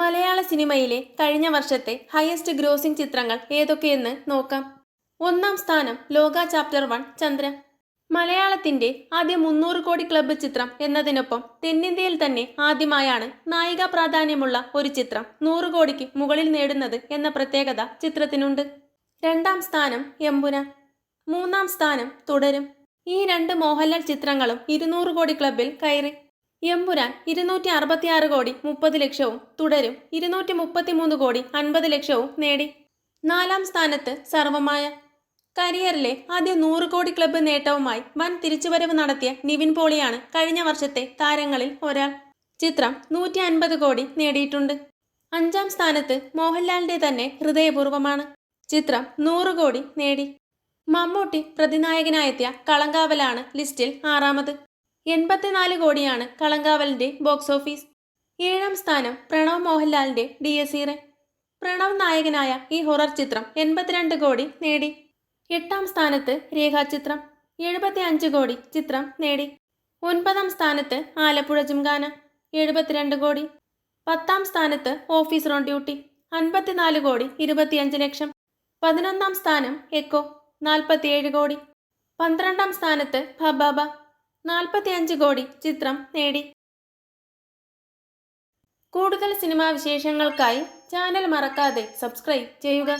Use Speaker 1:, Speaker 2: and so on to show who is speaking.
Speaker 1: മലയാള സിനിമയിലെ കഴിഞ്ഞ വർഷത്തെ ഹയസ്റ്റ് ഗ്രോസിംഗ് ചിത്രങ്ങൾ ഏതൊക്കെയെന്ന് നോക്കാം. ഒന്നാം സ്ഥാനം ലോക ചാപ്റ്റർ വൺ ചന്ദ്ര മലയാളത്തിന്റെ ആദ്യ മുന്നൂറ് കോടി ക്ലബ്ബ് ചിത്രം എന്നതിനൊപ്പം തെന്നിന്ത്യയിൽ തന്നെ ആദ്യമായാണ് നായിക പ്രാധാന്യമുള്ള ഒരു ചിത്രം നൂറ് കോടിക്ക് മുകളിൽ നേടുന്നത് എന്ന പ്രത്യേകത ചിത്രത്തിനുണ്ട്. രണ്ടാം സ്ഥാനം യമ്പുന മൂന്നാം സ്ഥാനം തുടരും. ഈ രണ്ട് മോഹൻലാൽ ചിത്രങ്ങളും ഇരുന്നൂറ് കോടി ക്ലബിൽ കയറി. എമ്പുരാൻ ഇരുന്നൂറ്റി അറുപത്തിയാറ് കോടി മുപ്പത് ലക്ഷവും തുടരും. ഇരുന്നൂറ്റി മുപ്പത്തിമൂന്ന് കോടി അൻപത് ലക്ഷവും നേടി. നാലാം സ്ഥാനത്ത് സർവമായ കരിയറിലെ ആദ്യ നൂറ് കോടി ക്ലബ്ബ് നേട്ടവുമായി വൻ തിരിച്ചുവരവ് നടത്തിയ നിവിൻ പോളിയാണ് കഴിഞ്ഞ വർഷത്തെ താരങ്ങളിൽ ഒരാൾ. ചിത്രം നൂറ്റി അൻപത് കോടി നേടിയിട്ടുണ്ട്. അഞ്ചാം സ്ഥാനത്ത് മോഹൻലാലിന്റെ തന്നെ ഹൃദയപൂർവമാണ് ചിത്രം നൂറ് കോടി നേടി. മമ്മൂട്ടി പ്രതിനായകനായെത്തിയ കളങ്കാവലാണ് ലിസ്റ്റിൽ ആറാമത്. എൺപത്തിനാല് കോടിയാണ് കളങ്കാവലിന്റെ ബോക്സ് ഓഫീസ് ഏഴാം സ്ഥാനം പ്രണവ് മോഹൻലാലിന്റെ ഡി എസ് ഇറെ പ്രണവ് നായകനായ ഈ ഹൊറർ ചിത്രം എൺപത്തിരണ്ട് കോടി നേടി. എട്ടാം സ്ഥാനത്ത് രേഖാചിത്രം എഴുപത്തി അഞ്ച് കോടി ചിത്രം നേടി. ഒൻപതാം സ്ഥാനത്ത് ആലപ്പുഴ ജിംഖാന എഴുപത്തിരണ്ട് കോടി. പത്താം സ്ഥാനത്ത് ഓഫീസ് ഓൺ ഡ്യൂട്ടി അൻപത്തിനാല് കോടി ഇരുപത്തിയഞ്ച് ലക്ഷം. പതിനൊന്നാം സ്ഥാനം എക്കോ നാൽപ്പത്തിയേഴ് കോടി. പന്ത്രണ്ടാം സ്ഥാനത്ത് ഹബാബ നാൽപ്പത്തിയഞ്ച് കോടി ചിത്രം നേടി. കൂടുതൽ സിനിമാ വിശേഷങ്ങൾക്കായി ചാനൽ മറക്കാതെ സബ്സ്ക്രൈബ് ചെയ്യുക.